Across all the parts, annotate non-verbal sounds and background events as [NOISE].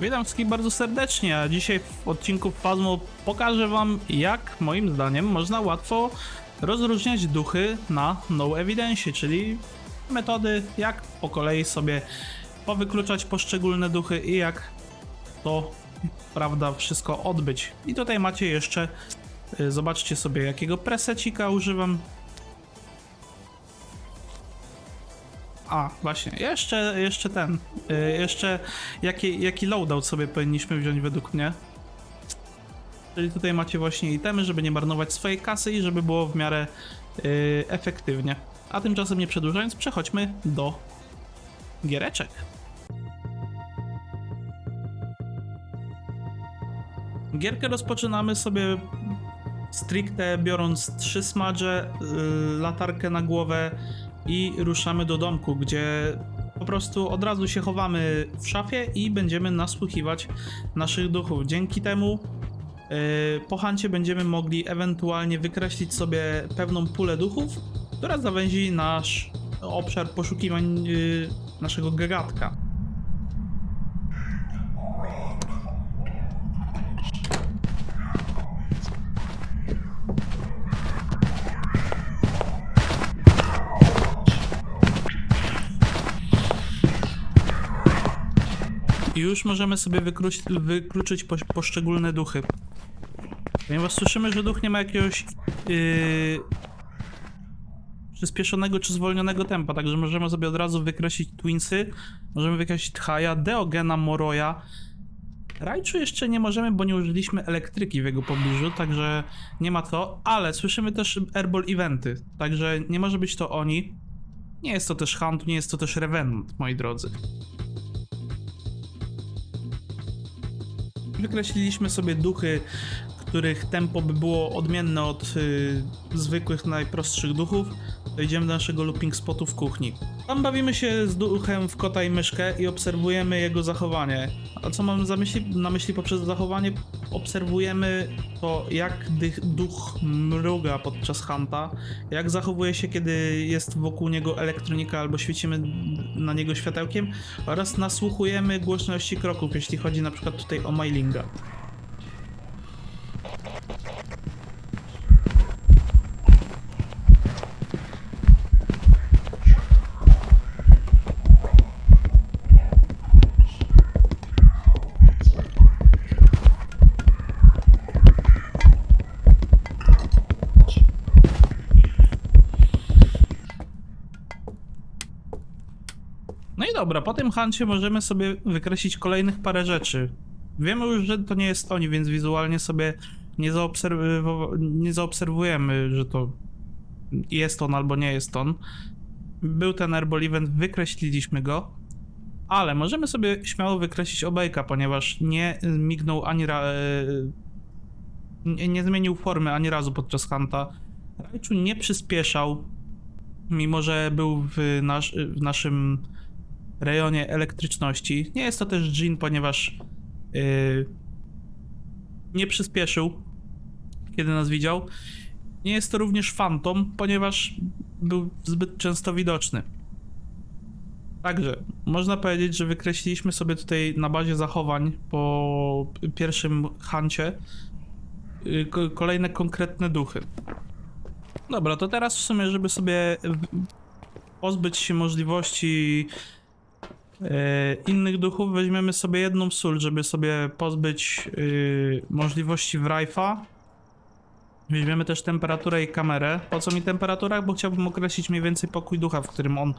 Witam wszystkich bardzo serdecznie, a dzisiaj w odcinku Fazmo pokażę wam jak moim zdaniem można łatwo rozróżniać duchy na no evidence, czyli metody jak po kolei sobie powykluczać poszczególne duchy i jak to prawda wszystko odbyć. I tutaj macie jeszcze y, zobaczcie sobie jakiego presecika używam. A, właśnie, jeszcze, jeszcze ten, y, jeszcze jaki, jaki loadout sobie powinniśmy wziąć według mnie. Czyli tutaj macie właśnie itemy, żeby nie marnować swojej kasy i żeby było w miarę y, efektywnie. A tymczasem nie przedłużając, przechodźmy do giereczek. Gierkę rozpoczynamy sobie stricte biorąc trzy smadże, y, latarkę na głowę i ruszamy do domku, gdzie po prostu od razu się chowamy w szafie i będziemy nasłuchiwać naszych duchów. Dzięki temu y, po hancie będziemy mogli ewentualnie wykreślić sobie pewną pulę duchów, która zawęzi nasz obszar poszukiwań y, naszego gagatka. I już możemy sobie wykluć, wykluczyć poś- poszczególne duchy. Ponieważ słyszymy, że duch nie ma jakiegoś yy, przyspieszonego czy zwolnionego tempa, także możemy sobie od razu wykreślić Twinsy, możemy wykreślić Tchaja, Deogena, Moroja. Rajczu jeszcze nie możemy, bo nie użyliśmy elektryki w jego pobliżu, także nie ma to, ale słyszymy też Airball Eventy, także nie może być to oni. Nie jest to też Hunt, nie jest to też Revenant, moi drodzy. Wykreśliliśmy sobie duchy, których tempo by było odmienne od y, zwykłych, najprostszych duchów. Dojdziemy do naszego looping spotu w kuchni. Tam bawimy się z duchem w kota i myszkę i obserwujemy jego zachowanie. A co mam myśli, na myśli poprzez zachowanie? Obserwujemy to, jak dych, duch mruga podczas hunta, jak zachowuje się, kiedy jest wokół niego elektronika albo świecimy na niego światełkiem oraz nasłuchujemy głośności kroków, jeśli chodzi na przykład tutaj o mailinga. Dobra, po tym huncie możemy sobie wykreślić kolejnych parę rzeczy. Wiemy już, że to nie jest oni, więc wizualnie sobie nie, zaobserw- nie zaobserwujemy, że to jest on albo nie jest on. Był ten Airball Event, wykreśliliśmy go, ale możemy sobie śmiało wykreślić obejka, ponieważ nie mignął ani ra- e, nie, nie zmienił formy ani razu podczas hunta. Raichu nie przyspieszał, mimo że był w, w naszym rejonie elektryczności. Nie jest to też Jin, ponieważ yy, nie przyspieszył, kiedy nas widział. Nie jest to również Phantom, ponieważ był zbyt często widoczny. Także można powiedzieć, że wykreśliliśmy sobie tutaj na bazie zachowań po pierwszym hancie yy, ko- kolejne konkretne duchy. Dobra, to teraz w sumie, żeby sobie pozbyć się możliwości innych duchów, weźmiemy sobie jedną sól, żeby sobie pozbyć y, możliwości wrajfa. Weźmiemy też temperaturę i kamerę. Po co mi temperatura? Bo chciałbym określić mniej więcej pokój ducha, w którym on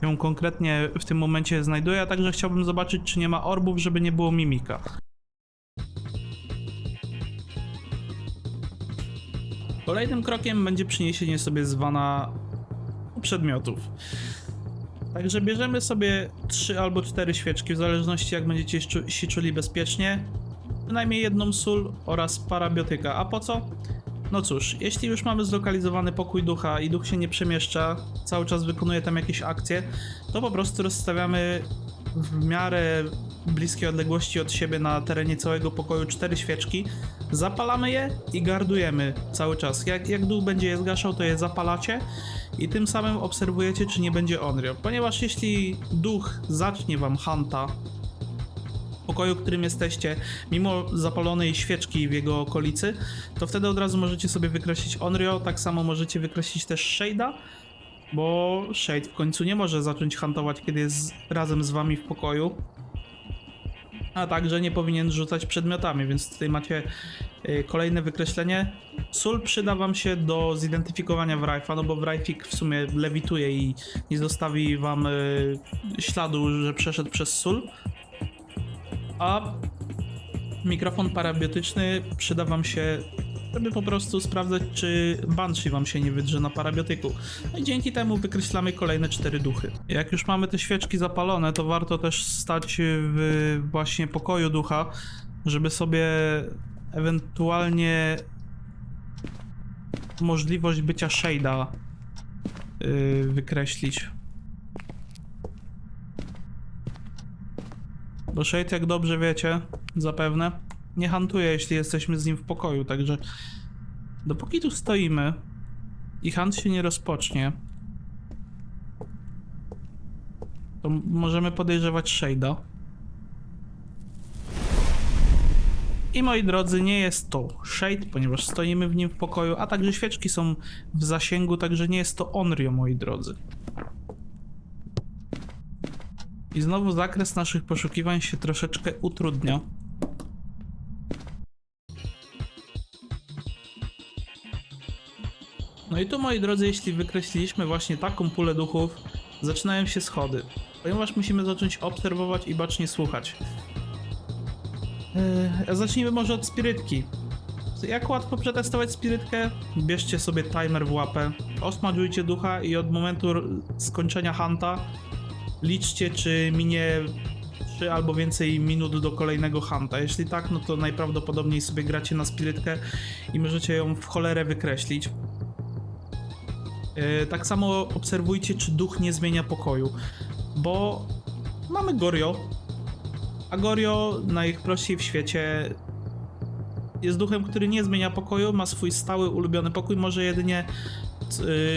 się konkretnie w tym momencie znajduje, a także chciałbym zobaczyć, czy nie ma orbów, żeby nie było mimika. Kolejnym krokiem będzie przyniesienie sobie zwana przedmiotów. Także bierzemy sobie 3 albo 4 świeczki, w zależności jak będziecie się czuli bezpiecznie. Przynajmniej jedną sól oraz parabiotyka. A po co? No cóż, jeśli już mamy zlokalizowany pokój ducha i duch się nie przemieszcza, cały czas wykonuje tam jakieś akcje, to po prostu rozstawiamy w miarę bliskiej odległości od siebie na terenie całego pokoju cztery świeczki, zapalamy je i gardujemy cały czas. Jak, jak duch będzie je zgaszał, to je zapalacie i tym samym obserwujecie, czy nie będzie onryo. Ponieważ jeśli duch zacznie wam hanta pokoju, w którym jesteście, mimo zapalonej świeczki w jego okolicy, to wtedy od razu możecie sobie wykreślić Onryo, tak samo możecie wykreślić też Shade'a, bo Shade w końcu nie może zacząć hantować, kiedy jest razem z wami w pokoju. A także nie powinien rzucać przedmiotami, więc tutaj macie y, kolejne wykreślenie. Sól przyda wam się do zidentyfikowania Wrajfa, no bo Wrajfik w sumie lewituje i nie zostawi wam y, śladu, że przeszedł przez sól. A mikrofon parabiotyczny przyda wam się, żeby po prostu sprawdzać, czy Banshee wam się nie wydrze na parabiotyku. No i dzięki temu wykreślamy kolejne cztery duchy. Jak już mamy te świeczki zapalone, to warto też stać w właśnie pokoju ducha, żeby sobie ewentualnie możliwość bycia Shade'a yy, wykreślić. Bo Shade, jak dobrze wiecie, zapewne, nie hantuje, jeśli jesteśmy z nim w pokoju, także dopóki tu stoimy i hunt się nie rozpocznie, to możemy podejrzewać Shade'a. I moi drodzy, nie jest to Shade, ponieważ stoimy w nim w pokoju, a także świeczki są w zasięgu, także nie jest to Onryo, moi drodzy. I znowu zakres naszych poszukiwań się troszeczkę utrudnia. No i tu moi drodzy, jeśli wykreśliliśmy właśnie taką pulę duchów, zaczynają się schody. Ponieważ musimy zacząć obserwować i bacznie słuchać. Eee, zacznijmy może od spirytki. Jak łatwo przetestować spirytkę? Bierzcie sobie timer w łapę, osmażujcie ducha i od momentu skończenia hunta liczcie, czy minie 3 albo więcej minut do kolejnego hunta. Jeśli tak, no to najprawdopodobniej sobie gracie na spirytkę i możecie ją w cholerę wykreślić. Yy, tak samo obserwujcie, czy duch nie zmienia pokoju, bo mamy Gorio, a Gorio najprościej w świecie jest duchem, który nie zmienia pokoju, ma swój stały, ulubiony pokój, może jedynie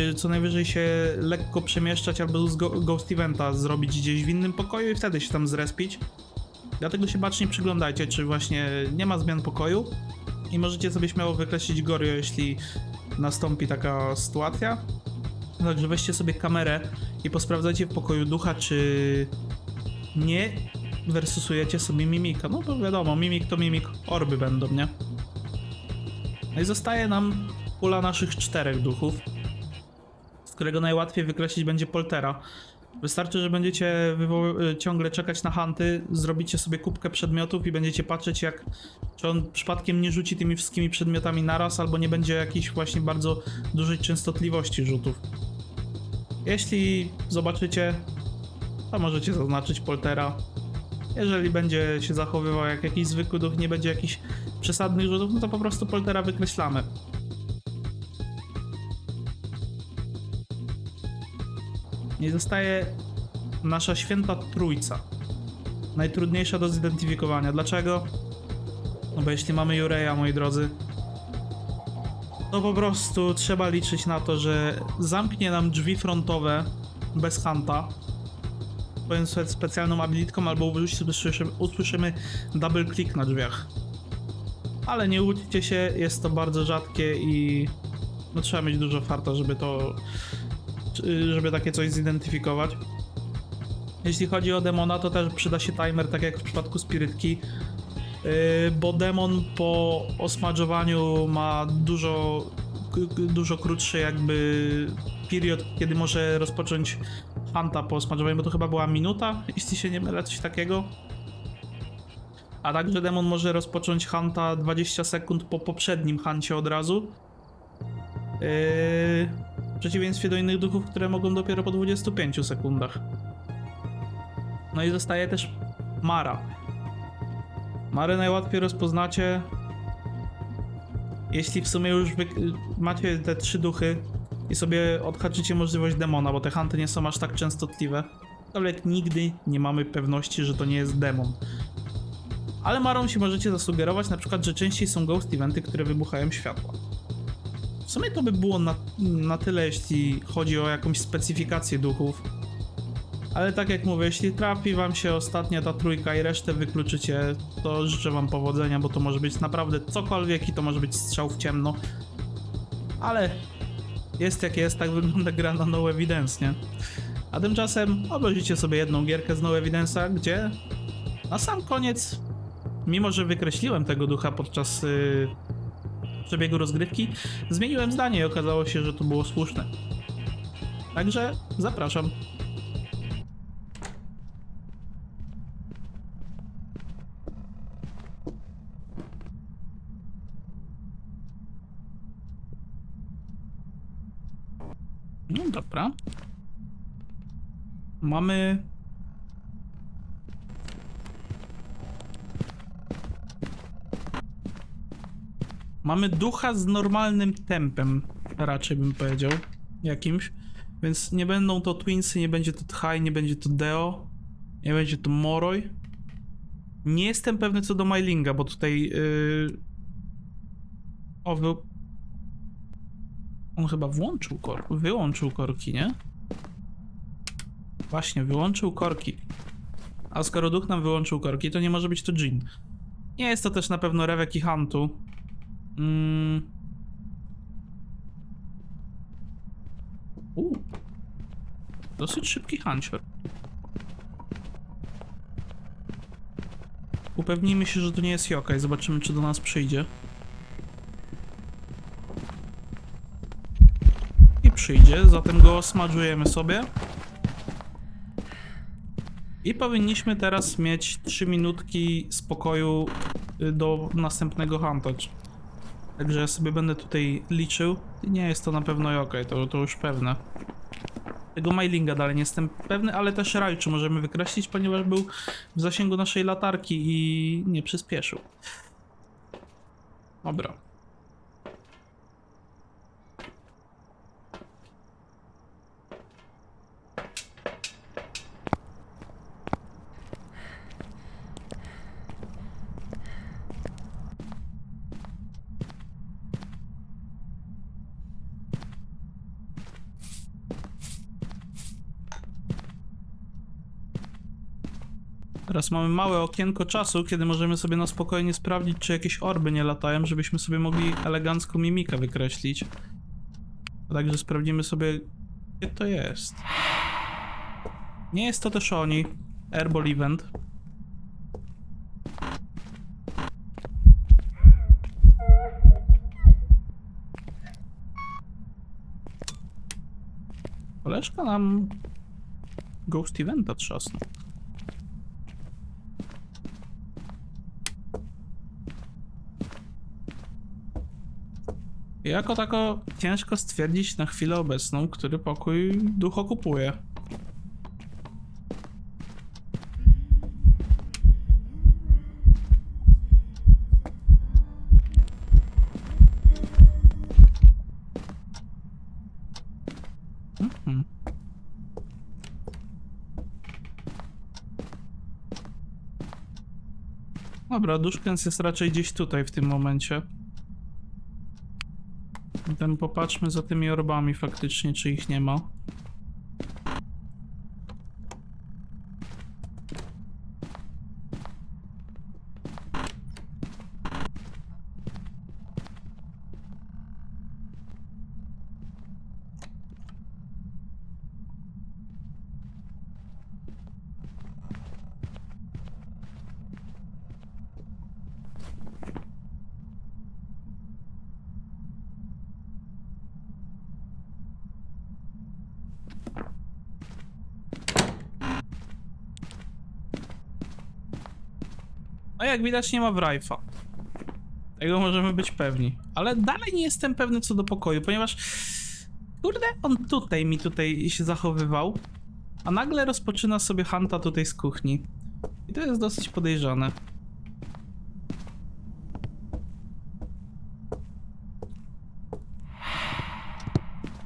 yy, co najwyżej się lekko przemieszczać albo z Ghost Eventa zrobić gdzieś w innym pokoju i wtedy się tam zrespić. Dlatego się bacznie przyglądajcie, czy właśnie nie ma zmian pokoju i możecie sobie śmiało wykreślić Gorio, jeśli nastąpi taka sytuacja. Także weźcie sobie kamerę i posprawdzajcie w pokoju ducha, czy nie versusujecie sobie mimika. No to wiadomo, mimik to mimik, orby będą, nie? No i zostaje nam pula naszych czterech duchów, z którego najłatwiej wykreślić będzie poltera. Wystarczy, że będziecie y, ciągle czekać na hanty, zrobicie sobie kubkę przedmiotów i będziecie patrzeć jak czy on przypadkiem nie rzuci tymi wszystkimi przedmiotami naraz, albo nie będzie jakiejś właśnie bardzo dużej częstotliwości rzutów. Jeśli zobaczycie, to możecie zaznaczyć poltera. Jeżeli będzie się zachowywał jak jakiś zwykły duch, nie będzie jakichś przesadnych rzutów, no to po prostu poltera wykreślamy. I zostaje nasza święta trójca. Najtrudniejsza do zidentyfikowania. Dlaczego? No bo jeśli mamy Jureja, moi drodzy, to po prostu trzeba liczyć na to, że zamknie nam drzwi frontowe bez hanta. Powiem sobie specjalną abilitką, albo usłyszymy, usłyszymy double click na drzwiach. Ale nie łudźcie się, jest to bardzo rzadkie i no, trzeba mieć dużo farta, żeby to, żeby takie coś zidentyfikować. Jeśli chodzi o demona, to też przyda się timer, tak jak w przypadku spirytki. Yy, bo demon po osmażowaniu ma dużo, dużo krótszy jakby period, kiedy może rozpocząć hanta po osmażowaniu, bo to chyba była minuta, [LAUGHS] jeśli się nie mylę, coś takiego. A także demon może rozpocząć hanta 20 sekund po poprzednim hancie od razu. Yy, w przeciwieństwie do innych duchów, które mogą dopiero po 25 sekundach. No i zostaje też Mara. Marę najłatwiej rozpoznacie, jeśli w sumie już macie te trzy duchy i sobie odhaczycie możliwość demona, bo te hunty nie są aż tak częstotliwe. Ale nigdy nie mamy pewności, że to nie jest demon. Ale Marą się możecie zasugerować na przykład, że częściej są ghost eventy, które wybuchają światła. W sumie to by było na, na tyle, jeśli chodzi o jakąś specyfikację duchów. Ale tak jak mówię, jeśli trafi wam się ostatnia ta trójka i resztę wykluczycie, to życzę wam powodzenia, bo to może być naprawdę cokolwiek i to może być strzał w ciemno. Ale jest jak jest, tak wygląda gra na No Evidence, nie? A tymczasem obejrzyjcie sobie jedną gierkę z No Evidence'a, gdzie na sam koniec, mimo że wykreśliłem tego ducha podczas yy, przebiegu rozgrywki, zmieniłem zdanie i okazało się, że to było słuszne. Także zapraszam. No dobra. Mamy. Mamy ducha z normalnym tempem, raczej bym powiedział. Jakimś. Więc nie będą to Twinsy, nie będzie to Tchaj, nie będzie to Deo, nie będzie to Moroj. Nie jestem pewny co do Mylinga, bo tutaj. Yy... O. On chyba włączył kor... wyłączył korki, nie? Właśnie, wyłączył korki. A skoro duch nam wyłączył korki, to nie może być to Jin. Nie jest to też na pewno Rewek i Hantu. Mm. U. Dosyć szybki hancior. Upewnijmy się, że to nie jest Yokai. Zobaczymy, czy do nas przyjdzie. Przyjdzie, zatem go smadżujemy sobie. I powinniśmy teraz mieć 3 minutki spokoju y, do następnego hunta. Także ja sobie będę tutaj liczył. Nie jest to na pewno Yokai, to, to już pewne. Tego mailinga dalej nie jestem pewny, ale też Rajczu możemy wykreślić, ponieważ był w zasięgu naszej latarki i nie przyspieszył. Dobra. Teraz mamy małe okienko czasu, kiedy możemy sobie na spokojnie sprawdzić, czy jakieś orby nie latają, żebyśmy sobie mogli elegancko mimikę wykreślić. Także sprawdzimy sobie, gdzie to jest. Nie jest to też oni. Airball Event. Koleżka nam Ghost Eventa trzasnął. Jako tako ciężko stwierdzić na chwilę obecną, który pokój duch okupuje. Mhm. Dobra, duszkens jest raczej gdzieś tutaj w tym momencie. Zatem popatrzmy za tymi orbami faktycznie, czy ich nie ma. No jak widać nie ma Wrajfa. Tego możemy być pewni. Ale dalej nie jestem pewny co do pokoju, ponieważ... Kurde, on tutaj mi tutaj się zachowywał. A nagle rozpoczyna sobie Hanta tutaj z kuchni. I to jest dosyć podejrzane.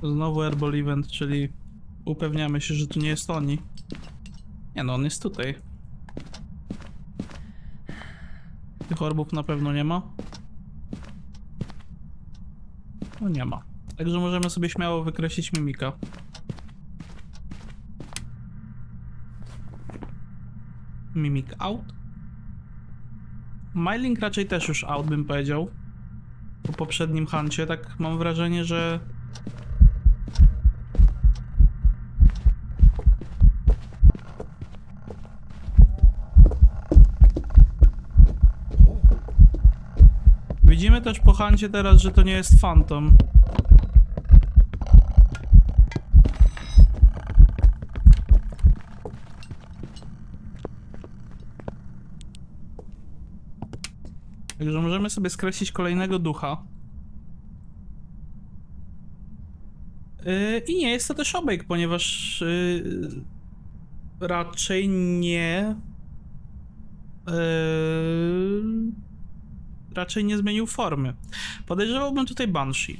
Znowu Airball Event, czyli upewniamy się, że tu nie jest oni. Nie no, on jest tutaj. Tych orbów na pewno nie ma. No nie ma. Także możemy sobie śmiało wykreślić mimika. Mimic out. Myling raczej też już out bym powiedział. Po poprzednim huncie, tak mam wrażenie, że... też po huncie teraz, że to nie jest Phantom. Także możemy sobie skreślić kolejnego ducha. Yy, I nie jest to też obejk, ponieważ yy, raczej nie. Yy, raczej nie zmienił formy. Podejrzewałbym tutaj Banshee.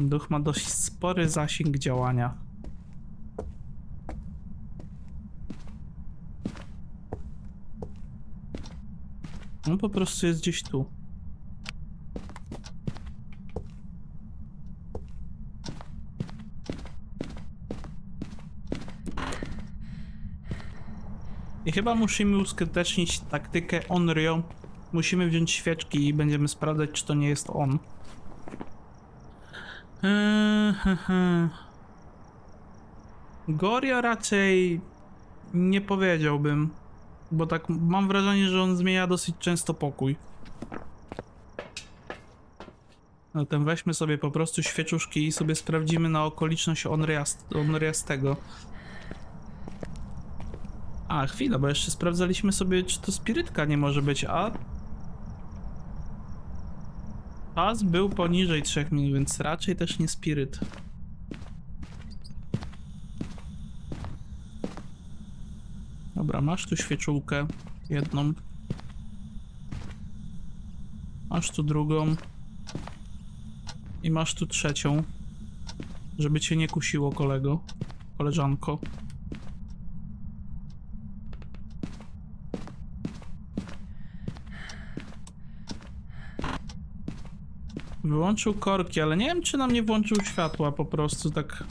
Duch ma dość spory zasięg działania. On po prostu jest gdzieś tu. Chyba musimy uskutecznić taktykę Onryo. Musimy wziąć świeczki i będziemy sprawdzać, czy to nie jest on. Eee. [LAUGHS] Gorio raczej nie powiedziałbym, bo tak mam wrażenie, że on zmienia dosyć często pokój. Zatem weźmy sobie po prostu świeczuszki i sobie sprawdzimy na okoliczność Onriast- Onriastego. A, chwila, bo jeszcze sprawdzaliśmy sobie, czy to spirytka nie może być, a... Czas był poniżej 3 minut, więc raczej też nie spiryt. Dobra, masz tu świeczułkę jedną. Masz tu drugą. I masz tu trzecią. Żeby cię nie kusiło, kolego. Koleżanko. Wyłączył korki, ale nie wiem, czy nam nie włączył światła po prostu tak.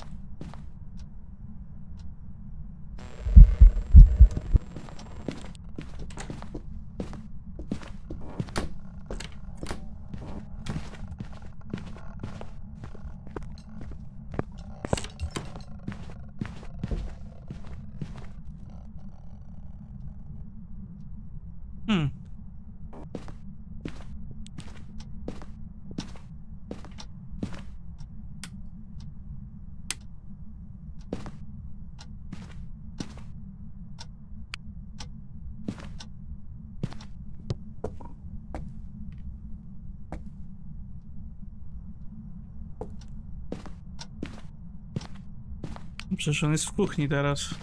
Przecież on jest w kuchni teraz.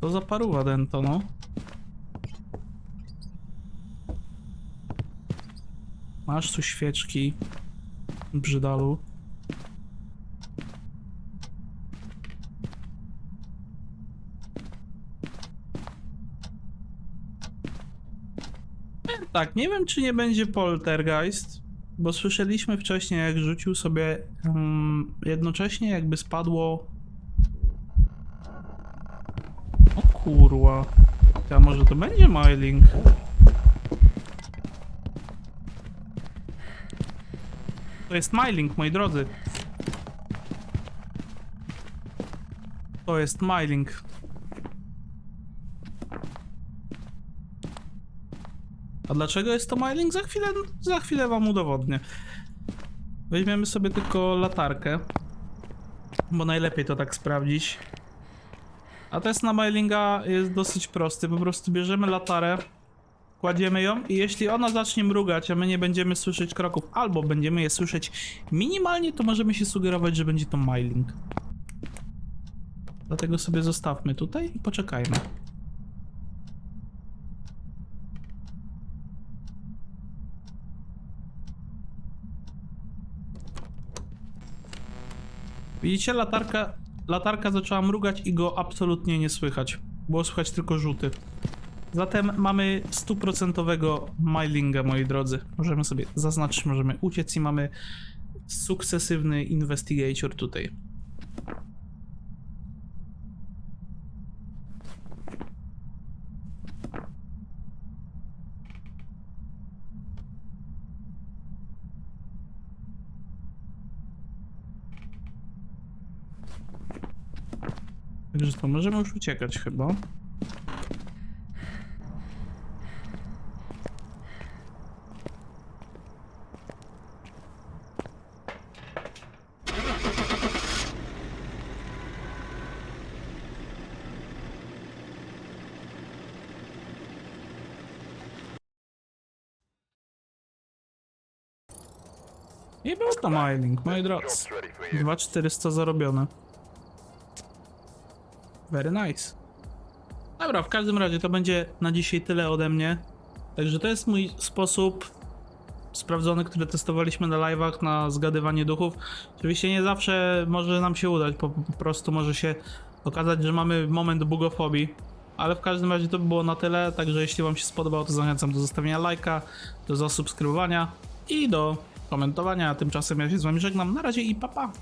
To za paruwa dento, no. Masz tu świeczki, brzydalu. Tak, nie wiem czy nie będzie poltergeist, bo słyszeliśmy wcześniej jak rzucił sobie mm, jednocześnie jakby spadło o kurwa. A może to będzie mailing? To jest mailing, moi drodzy. To jest mailing. Dlaczego jest to mailing? Za chwilę, za chwilę wam udowodnię. Weźmiemy sobie tylko latarkę. Bo najlepiej to tak sprawdzić. A test na mailinga jest dosyć prosty. Po prostu bierzemy latarę, kładziemy ją i jeśli ona zacznie mrugać, a my nie będziemy słyszeć kroków, albo będziemy je słyszeć minimalnie, to możemy się sugerować, że będzie to mailing. Dlatego sobie zostawmy tutaj i poczekajmy. Widzicie, latarka, latarka zaczęła mrugać i go absolutnie nie słychać. Było słychać tylko rzuty. Zatem mamy stuprocentowego milinga, moi drodzy. Możemy sobie zaznaczyć, możemy uciec i mamy sukcesywny investigator tutaj. Także to możemy już uciekać chyba. I był to mining, moi drodzy. 2400 zarobione. Very nice. Dobra, w każdym razie to będzie na dzisiaj tyle ode mnie. Także to jest mój sposób sprawdzony, który testowaliśmy na live'ach na zgadywanie duchów. Oczywiście nie zawsze może nam się udać, po, prostu może się okazać, że mamy moment bugofobii. Ale w każdym razie to by było na tyle, także jeśli wam się spodobało, to zachęcam do zostawienia lajka, do zasubskrybowania i do komentowania. Tymczasem ja się z wami żegnam. Na razie i pa pa!